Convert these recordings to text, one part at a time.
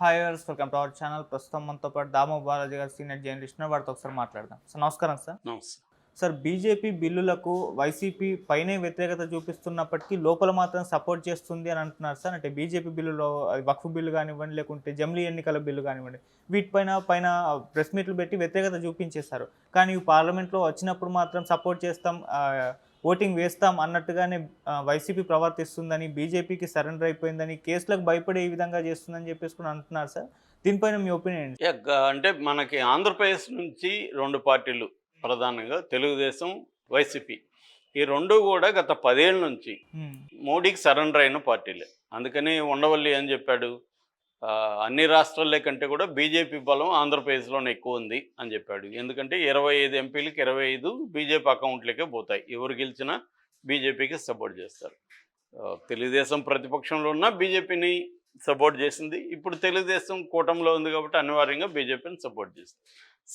Hi viewers welcome to our channel. ప్రస్తుతం మనతో పాటు దామో బాలాజీ గారు సీనియర్ జర్నలిస్ట్. వారితో ఒకసారి మాట్లాడదాం. సార్ నమస్కారం సార్. సార్ బీజేపీ బిల్లులకు వైసీపీ పైనే వ్యతిరేకత చూపిస్తున్నప్పటికీ లోపల మాత్రం సపోర్ట్ చేస్తుంది అని అంటున్నారు సార్. అంటే బీజేపీ బిల్లులో అది వక్ఫ్ బిల్లు కానివ్వండి లేకుంటే జమిలీ ఎన్నికల బిల్లు కానివ్వండి వీటిపైన పైన ప్రెస్ మీట్లు పెట్టి వ్యతిరేకత చూపించేశారు. కానీ పార్లమెంట్లో వచ్చినప్పుడు మాత్రం సపోర్ట్ చేస్తాం ఓటింగ్ వేస్తాం అన్నట్టుగానే వైసీపీ ప్రవర్తిస్తుందని బీజేపీకి సరెండర్ అయిపోయిందని కేసులకు భయపడే ఈ విధంగా చేస్తుందని చెప్పేసి కూడా అంటున్నారు సార్. దీనిపైన మీ ఒపీనియన్ అంటే మనకి ఆంధ్రప్రదేశ్ నుంచి రెండు పార్టీలు ప్రధానంగా తెలుగుదేశం వైసీపీ. ఈ రెండు కూడా గత పదేళ్ళ నుంచి. మోడీకి సరెండర్ అయిన పార్టీలే. అందుకని ఉండవల్లి అని చెప్పాడు? అన్ని రాష్ట్రాల కంటే కూడా బీజేపీ బలం ఆంధ్రప్రదేశ్లోనే ఎక్కువ ఉంది అని చెప్పాడు. ఎందుకంటే ఇరవై ఐదు ఎంపీలకి ఇరవై ఐదు బీజేపీ అకౌంట్లకే పోతాయి. ఎవరు గెలిచినా బీజేపీకి సపోర్ట్ చేస్తారు. తెలుగుదేశం ప్రతిపక్షంలో ఉన్న బీజేపీని సపోర్ట్ చేసింది. ఇప్పుడు తెలుగుదేశం కూటమిలో ఉంది కాబట్టి అనివార్యంగా బీజేపీని సపోర్ట్ చేస్తుంది.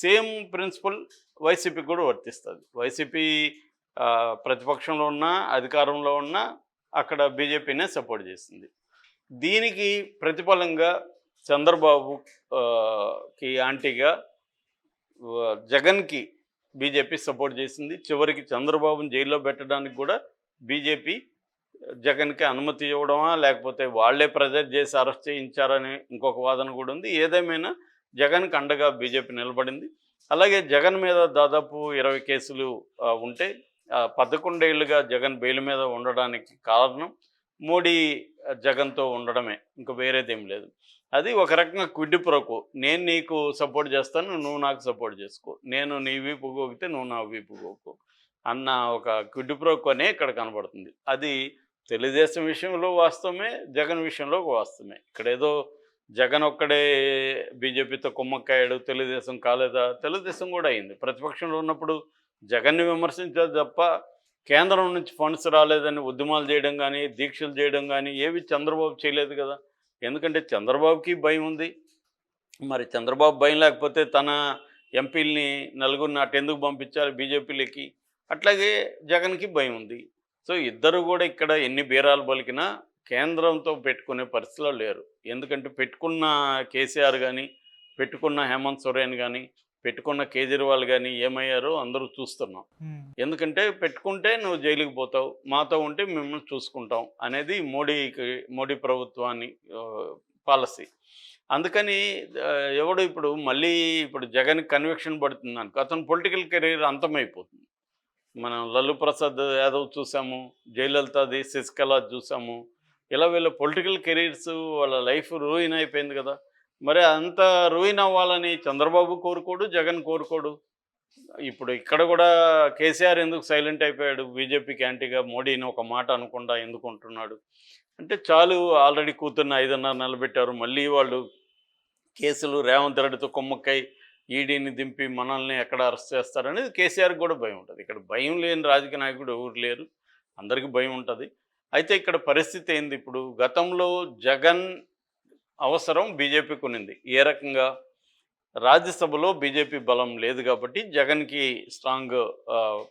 సేమ్ ప్రిన్సిపల్ వైసీపీకి కూడా వర్తిస్తుంది. వైసీపీ ప్రతిపక్షంలో ఉన్నా అధికారంలో ఉన్నా అక్కడ బీజేపీనే సపోర్ట్ చేసింది దీనికి ప్రతిఫలంగా చంద్రబాబుకి ఆంటీగా యాంటీగా జగన్కి బీజేపీ సపోర్ట్ చేసింది. చివరికి చంద్రబాబుని జైల్లో పెట్టడానికి కూడా బీజేపీ జగన్కి అనుమతి ఇవ్వడమా లేకపోతే వాళ్ళే ప్రెజర్ చేసి అరెస్ట్ చేయించారని ఇంకొక వాదన కూడా ఉంది. ఏదేమైనా జగన్కి అండగా బీజేపీ నిలబడింది. అలాగే జగన్ మీద దాదాపు ఇరవై కేసులు ఉంటే పదకొండేళ్ళుగా జగన్ బెయిల్ మీద ఉండడానికి కారణం మోడీ జగన్తో ఉండడమే ఇంకా వేరేదేం లేదు. అది ఒక రకంగా క్విడ్ ప్రోకు. నేను నీకు సపోర్ట్ చేస్తాను నువ్వు నాకు సపోర్ట్ చేసుకో. నేను నీ వీపు గోకితే నువ్వు నా వీపు గోకు అన్న ఒక క్విడ్ ప్రోకు అనే ఇక్కడ కనబడుతుంది. అది తెలుగుదేశం విషయంలో వాస్తవమే జగన్ విషయంలో వాస్తవమే. ఇక్కడ ఏదో జగన్ ఒక్కడే బీజేపీతో కుమ్మక్కాయాడు తెలుగుదేశం కాలేదా? తెలుగుదేశం కూడా అయింది. ప్రతిపక్షంలో ఉన్నప్పుడు జగన్ని విమర్శించారు తప్ప కేంద్రం నుంచి ఫండ్స్ రాలేదని ఉద్యమాలు చేయడం కానీ దీక్షలు చేయడం కానీ ఏవి చంద్రబాబు చేయలేదు కదా. ఎందుకంటే చంద్రబాబుకి భయం ఉంది. మరి చంద్రబాబు భయం లేకపోతే తన ఎంపీల్ని నలుగురిని అటు ఎందుకు పంపించాలి బీజేపీలకి? అట్లాగే జగన్కి భయం ఉంది. సో ఇద్దరు కూడా ఇక్కడ ఎన్ని బీరాలు పలికినా కేంద్రంతో పెట్టుకునే పరిస్థితిలో లేరు. ఎందుకంటే పెట్టుకున్న కేసీఆర్ కానీ పెట్టుకున్న హేమంత్ సోరెన్ కానీ పెట్టుకున్న కేజ్రీవాల్ కానీ ఏమయ్యారో అందరూ చూస్తున్నాం. ఎందుకంటే పెట్టుకుంటే నువ్వు జైలుకి పోతావు మాతో ఉంటే మిమ్మల్ని చూసుకుంటాం అనేది మోడీకి మోడీ ప్రభుత్వాన్ని పాలసీ. అందుకని ఎవడు ఇప్పుడు మళ్ళీ ఇప్పుడు జగన్ కన్విక్షన్ పడుతుంది అనుకో అతను పొలిటికల్ కెరీర్ అంతమైపోతుంది. మనం లల్లు ప్రసాద్ యాదవ్ చూసాము జయలలితది శశికళ చూసాము. ఇలా వీళ్ళ పొలిటికల్ కెరీర్స్ వాళ్ళ లైఫ్ రూయిన్ అయిపోయింది కదా. మరి అంత రూయిన్ అవ్వాలని చంద్రబాబు కోరుకోడు జగన్ కోరుకోడు? ఇప్పుడు ఇక్కడ కూడా కేసీఆర్ ఎందుకు సైలెంట్ అయిపోయాడు? బీజేపీకి యాంటీగా మోడీని ఒక మాట అనకుండా ఎందుకు ఉంటున్నాడు? అంటే చాలు ఆల్రెడీ కూతుర్ని ఐదున్నర నిలబెట్టారు మళ్ళీ వాళ్ళు కేసులు రేవంత్ రెడ్డితో కొమ్మక్కై ఈడీని దింపి మనల్ని ఎక్కడ అరెస్ట్ చేస్తారనేది కేసీఆర్కి కూడా భయం ఉంటుంది. ఇక్కడ భయం లేని రాజకీయ నాయకుడు ఎవరు లేరు. అందరికీ భయం ఉంటుంది. అయితే ఇక్కడ పరిస్థితి ఏంది ఇప్పుడు? గతంలో జగన్ అవసరం బీజేపీకి ఉన్నింది. ఏ రకంగా? రాజ్యసభలో బీజేపీ బలం లేదు కాబట్టి జగన్కి స్ట్రాంగ్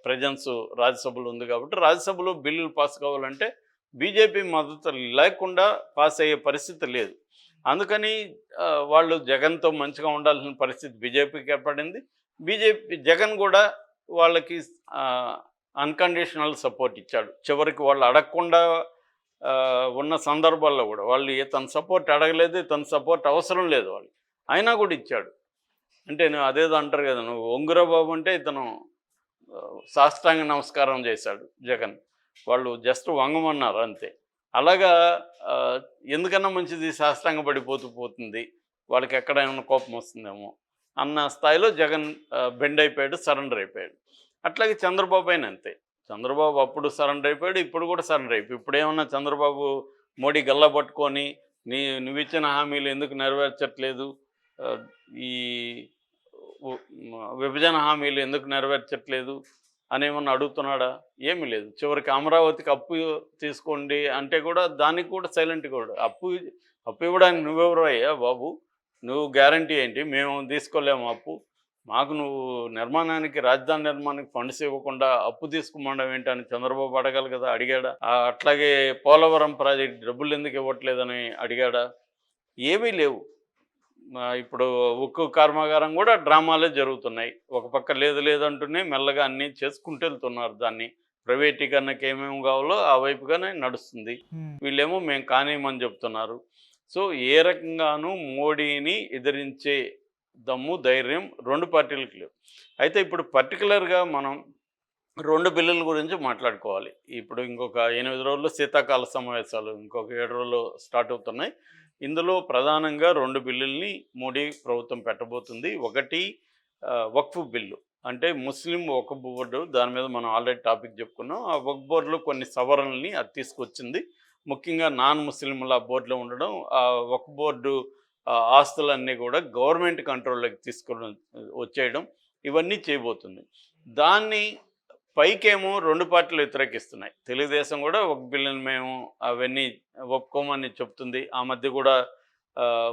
ప్రజెన్స్ రాజ్యసభలో ఉంది కాబట్టి రాజ్యసభలో బిల్లులు పాస్ కావాలంటే బీజేపీ మద్దతు లేకుండా పాస్ అయ్యే పరిస్థితి లేదు. అందుకని వాళ్ళు జగన్తో మంచిగా ఉండాల్సిన పరిస్థితి బీజేపీకి ఏర్పడింది. బీజేపీ జగన్ కూడా వాళ్ళకి అన్కండిషనల్ సపోర్ట్ ఇచ్చాడు. చివరికి వాళ్ళు అడగకుండా ఉన్న సందర్భాల్లో కూడా వాళ్ళు తన సపోర్ట్ అడగలేదు తన సపోర్ట్ అవసరం లేదు వాళ్ళు అయినా కూడా ఇచ్చాడు. అంటే నువ్వు అదేదో అంటారు కదా నువ్వు ఒంగురాబాబు అంటే ఇతను సాష్టాంగ నమస్కారం చేశాడు జగన్. వాళ్ళు జస్ట్ వంగమన్నారు అంతే. అలాగా ఎందుకన్నా మంచిది సాష్టాంగ పడిపోతూ పోతుంది వాళ్ళకి ఎక్కడ ఏమైనా కోపం వస్తుందేమో అన్న స్థాయిలో జగన్ బెండ్ అయిపోయాడు సరెండర్ అయిపోయాడు. అట్లాగే చంద్రబాబు అయిన అంతే. చంద్రబాబు అప్పుడు సరెండర్ అయిపోయాడు ఇప్పుడు కూడా సరెండర్ అయిపోయి ఇప్పుడు ఏమన్నా చంద్రబాబు మోడీ గల్లా పట్టుకొని నీ నువ్వు ఇచ్చిన హామీలు ఎందుకు నెరవేర్చట్లేదు? ఈ విభజన హామీలు ఎందుకు నెరవేర్చట్లేదు అని ఏమన్నా అడుగుతున్నాడా? ఏమీ లేదు. చివరికి అమరావతికి అప్పు తీసుకోండి అంటే కూడా దానికి కూడా సైలెంట్ కూడా అప్పు అప్పు ఇవ్వడానికి నువ్వెవరు అయ్యా బాబు? నువ్వు గ్యారంటీ ఏంటి? మేము తీసుకోలేము అప్పు. మాకు నువ్వు నిర్మాణానికి రాజధాని నిర్మాణానికి ఫండ్స్ ఇవ్వకుండా అప్పు తీసుకోమండం ఏంటని చంద్రబాబు అడగాలి కదా అడిగాడా? అట్లాగే పోలవరం ప్రాజెక్ట్ డబ్బులు ఎందుకు ఇవ్వట్లేదని అడిగాడా? ఏమీ లేవు. ఇప్పుడు ఉక్కు కర్మాగారం కూడా డ్రామాలే జరుగుతున్నాయి. ఒక పక్క లేదు లేదంటూనే మెల్లగా అన్నీ చేసుకుంటూ వెళ్తున్నారు. దాన్ని ప్రైవేటీకరణకి ఏమేమి కావాలో ఆ వైపుగానే నడుస్తుంది. వీళ్ళేమో మేము కానివ్వమని చెప్తున్నారు. సో ఏ రకంగానూ మోడీని ఎదిరించే దమ్ము ధైర్యం రెండు పార్టీలకు లేవు. అయితే ఇప్పుడు పర్టికులర్గా మనం రెండు బిల్లుల గురించి మాట్లాడుకోవాలి. ఇప్పుడు ఇంకొక ఎనిమిది రోజుల్లో శీతాకాల సమావేశాలు ఇంకొక ఏడు రోజులు స్టార్ట్ అవుతున్నాయి. ఇందులో ప్రధానంగా రెండు బిల్లుల్ని మోడీ ప్రభుత్వం పెట్టబోతుంది. ఒకటి వక్ఫ్ బిల్లు. అంటే ముస్లిం ఒక బోర్డు దాని మీద మనం ఆల్రెడీ టాపిక్ చెప్పుకున్నాం. ఆ వక్ బోర్డులో కొన్ని సవరణల్ని అది తీసుకొచ్చింది. ముఖ్యంగా నాన్ ముస్లింల బోర్డులో ఉండడం ఆ వక్ బోర్డు ఆస్తులన్నీ కూడా గవర్నమెంట్ కంట్రోల్లోకి తీసుకొని వచ్చేయడం ఇవన్నీ చేయబోతుంది. దాన్ని పైకేమో రెండు పార్టీలు వ్యతిరేకిస్తున్నాయి. తెలుగుదేశం కూడా ఒక బిల్లుని మేము అవన్నీ ఒప్పుకోమని చెప్తుంది. ఆ మధ్య కూడా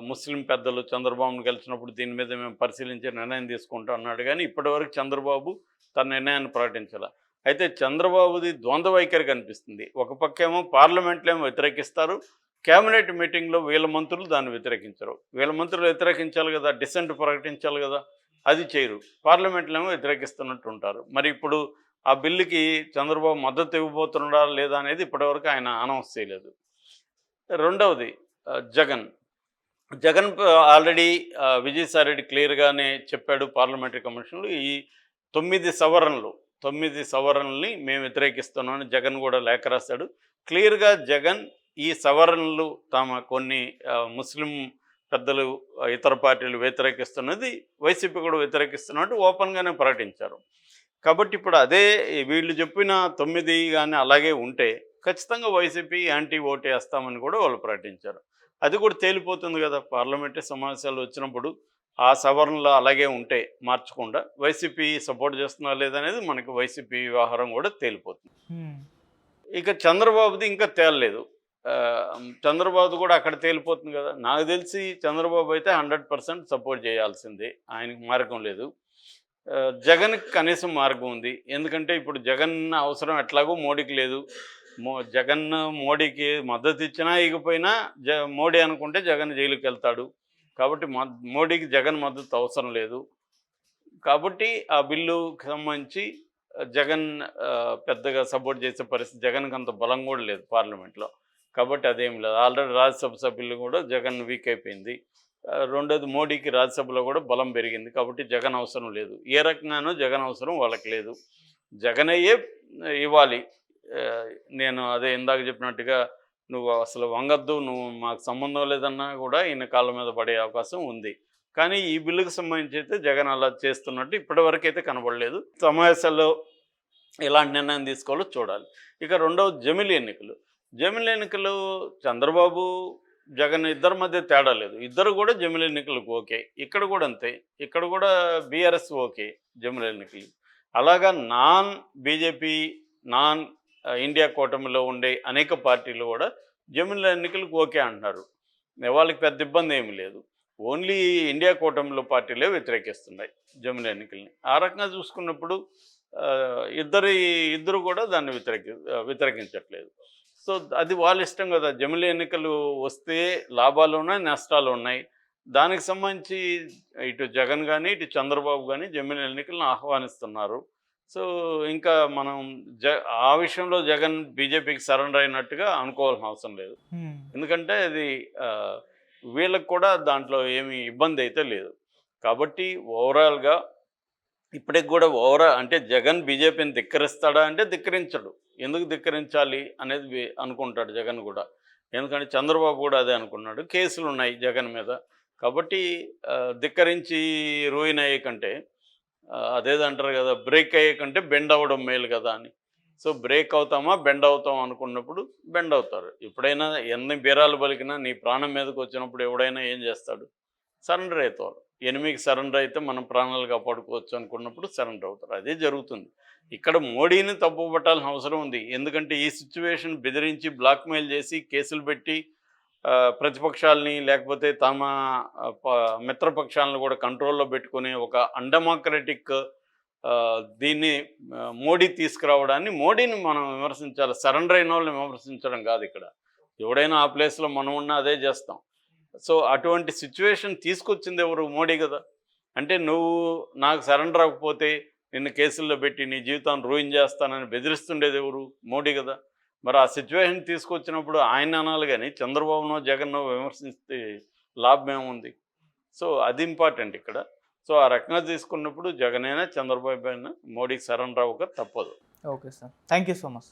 ముస్లిం పెద్దలు చంద్రబాబును కలిసినప్పుడు దీని మీద మేము పరిశీలించే నిర్ణయం తీసుకుంటాం అన్నాడు. కానీ ఇప్పటివరకు చంద్రబాబు తన నిర్ణయాన్ని ప్రకటించాల. అయితే చంద్రబాబుది ద్వంద్వ వైఖరి కనిపిస్తుంది. ఒక పక్కేమో పార్లమెంట్లో ఏమో వ్యతిరేకిస్తారు. కేబినెట్ మీటింగ్లో వీళ్ళ మంత్రులు దాన్ని వ్యతిరేకించరు. వీళ్ళ మంత్రులు వ్యతిరేకించాలి కదా డిసెంట్ ప్రకటించాలి కదా అది చేయరు. పార్లమెంట్లో ఏమో వ్యతిరేకిస్తున్నట్టు ఉంటారు మరి ఇప్పుడు ఆ బిల్లుకి చంద్రబాబు మద్దతు ఇవ్వబోతున్నాడా లేదా అనేది ఇప్పటివరకు ఆయన అనౌన్స్ చేయలేదు. రెండవది జగన్. జగన్ ఆల్రెడీ విజయసాయి రెడ్డి క్లియర్గానే చెప్పాడు పార్లమెంటరీ కమిషన్లు ఈ తొమ్మిది సవరణలు తొమ్మిది సవరణల్ని మేము వ్యతిరేకిస్తున్నామని జగన్ కూడా లేఖ రాశాడు. క్లియర్గా జగన్ ఈ సవరణలు తమ కొన్ని ముస్లిం పెద్దలు ఇతర పార్టీలు వ్యతిరేకిస్తున్నది వైసీపీ కూడా వ్యతిరేకిస్తున్నట్టు ఓపెన్గానే ప్రకటించారు. కాబట్టి ఇప్పుడు అదే వీళ్ళు చెప్పిన తొమ్మిది కానీ అలాగే ఉంటే ఖచ్చితంగా వైసీపీ యాంటీ ఓటు వేస్తామని కూడా వాళ్ళు ప్రకటించారు. అది కూడా తేలిపోతుంది కదా. పార్లమెంటరీ సమావేశాలు వచ్చినప్పుడు ఆ సవరణలు అలాగే ఉంటే మార్చకుండా వైసీపీ సపోర్ట్ చేస్తున్నా లేదనేది మనకి వైసీపీ వ్యవహారం కూడా తేలిపోతుంది. ఇక చంద్రబాబుది ఇంకా తేలలేదు. చంద్రబాబు కూడా అక్కడ తేలిపోతుంది కదా. నాకు తెలిసి చంద్రబాబు అయితే హండ్రెడ్ పర్సెంట్ సపోర్ట్ చేయాల్సిందే. ఆయనకు మార్గం లేదు. జగన్కి కనీసం మార్గం ఉంది. ఎందుకంటే ఇప్పుడు జగన్ అవసరం ఎట్లాగో మోడీకి లేదు. మో జగన్ మోడీకి మద్దతు ఇచ్చినా ఇకపోయినా జ మోడీ అనుకుంటే జగన్ జైలుకి వెళ్తాడు. కాబట్టి మద్ మోడీకి జగన్ మద్దతు అవసరం లేదు. కాబట్టి ఆ బిల్లుకి సంబంధించి జగన్ పెద్దగా సపోర్ట్ చేసే పరిస్థితి జగన్కి అంత బలం కూడా లేదు పార్లమెంట్లో. కాబట్టి అదేం లేదు. ఆల్రెడీ రాజ్యసభ సభ్యులు కూడా జగన్ వీక్ అయిపోయింది. రెండోది మోడీకి రాజ్యసభలో కూడా బలం పెరిగింది కాబట్టి జగన్ అవసరం లేదు. ఏ రకంగానూ జగన్ అవసరం వాళ్ళకి లేదు. జగన్ అయ్యే ఇవ్వాలి నేను అదే ఇందాక చెప్పినట్టుగా నువ్వు అసలు వంగద్దు నువ్వు మాకు సంబంధం లేదన్నా కూడా ఈయన కాళ్ళ మీద పడే అవకాశం ఉంది. కానీ ఈ బిల్లుకు సంబంధించి అయితే జగన్ అలా చేస్తున్నట్టు ఇప్పటివరకు అయితే కనబడలేదు. సమావేశాల్లో ఎలాంటి నిర్ణయం తీసుకోవాలో చూడాలి. ఇక రెండవ జమిలి ఎన్నికలు. జమిలి ఎన్నికలు చంద్రబాబు జగన్ ఇద్దరి మధ్య తేడా లేదు. ఇద్దరు కూడా జమిలి ఎన్నికలకు ఓకే. ఇక్కడ కూడా అంతే. ఇక్కడ కూడా బీఆర్ఎస్ ఓకే జమిలి ఎన్నికలు. అలాగా నాన్ బీజేపీ నాన్ ఇండియా కూటమిలో ఉండే అనేక పార్టీలు కూడా జమిలి ఎన్నికలకు ఓకే అంటున్నారు. వాళ్ళకి పెద్ద ఇబ్బంది ఏమీ లేదు. ఓన్లీ ఇండియా కూటమిలో పార్టీలే వ్యతిరేకిస్తున్నాయి జమిలి ఎన్నికల్ని. ఆ రకంగా చూసుకున్నప్పుడు ఇద్దరి ఇద్దరు కూడా దాన్ని వ్యతిరేకి వ్యతిరేకించట్లేదు. సో అది వాళ్ళ ఇష్టం కదా. జమిలి ఎన్నికలు వస్తే లాభాలు ఉన్నాయి నష్టాలు ఉన్నాయి. దానికి సంబంధించి ఇటు జగన్ కానీ ఇటు చంద్రబాబు కానీ జమిలి ఎన్నికలను ఆహ్వానిస్తున్నారు. సో ఇంకా మనం జ ఆ విషయంలో జగన్ బీజేపీకి సరెండర్ అయినట్టుగా అనుకోవాల్సిన అవసరం లేదు. ఎందుకంటే అది వీళ్ళకి కూడా దాంట్లో ఏమీ ఇబ్బంది అయితే లేదు. కాబట్టి ఓవరాల్గా ఇప్పటికి కూడా ఓవరా అంటే జగన్ బీజేపీని ధిక్కరిస్తాడా అంటే ధిక్కరించడు. ఎందుకు ధిక్కరించాలి అనేది అనుకుంటాడు జగన్ కూడా. ఎందుకంటే చంద్రబాబు కూడా అదే అనుకున్నాడు. కేసులు ఉన్నాయి జగన్ మీద. కాబట్టి ధిక్కరించి రూయిన్ అయ్యే కంటే అదేదంటారు కదా బ్రేక్ అయ్యే కంటే బెండ్ అవ్వడం మేలు కదా అని. సో బ్రేక్ అవుతామా బెండ్ అవుతాం అనుకున్నప్పుడు బెండ్ అవుతారు. ఎప్పుడైనా ఎన్ని బీరాలు పలికినా నీ ప్రాణం మీదకి వచ్చినప్పుడు ఎవడైనా ఏం చేస్తాడు? సరెండర్ అవుతారు. ఎనిమికి సరెండర్ అయితే మనం ప్రాణాలు కాపాడుకోవచ్చు అనుకున్నప్పుడు సరెండర్ అవుతారు. అదే జరుగుతుంది. ఇక్కడ మోడీని తప్పు పట్టాల్సిన అవసరం ఉంది. ఎందుకంటే ఈ సిచ్యువేషన్ బెదిరించి బ్లాక్మెయిల్ చేసి కేసులు పెట్టి ప్రతిపక్షాలని లేకపోతే తమ ప- మిత్రపక్షాలను కూడా కంట్రోల్లో పెట్టుకుని ఒక అండమోక్రటిక్ దీన్ని మోడీ తీసుకురావడాన్ని మోడీని మనం విమర్శించాలి. సరెండర్ అయిన వాళ్ళని విమర్శించడం కాదు ఇక్కడ. ఎవడైనా ఆ ప్లేస్లో మనం ఉన్నా అదే చేస్తాం. సో అటువంటి సిచ్యువేషన్ తీసుకొచ్చింది ఎవరు? మోడీ కదా. అంటే నువ్వు నాకు సరెండర్ అవ్వకపోతే నిన్ను కేసుల్లో పెట్టి నీ జీవితాన్ని రూయిన్ చేస్తానని బెదిరిస్తుండేది ఎవరు? మోడీ కదా. మరి ఆ సిచ్యువేషన్ తీసుకొచ్చినప్పుడు ఆయన అనాలి కానీ చంద్రబాబునో జగన్నో విమర్శిస్తే లాభం ఏముంది? సో అది ఇంపార్టెంట్ ఇక్కడ. సో ఆ రకంగా తీసుకున్నప్పుడు జగన్ అయినా చంద్రబాబు అయినా మోడీకి సరెండర్ అవ్వక తప్పదు. Okay sir thank you so much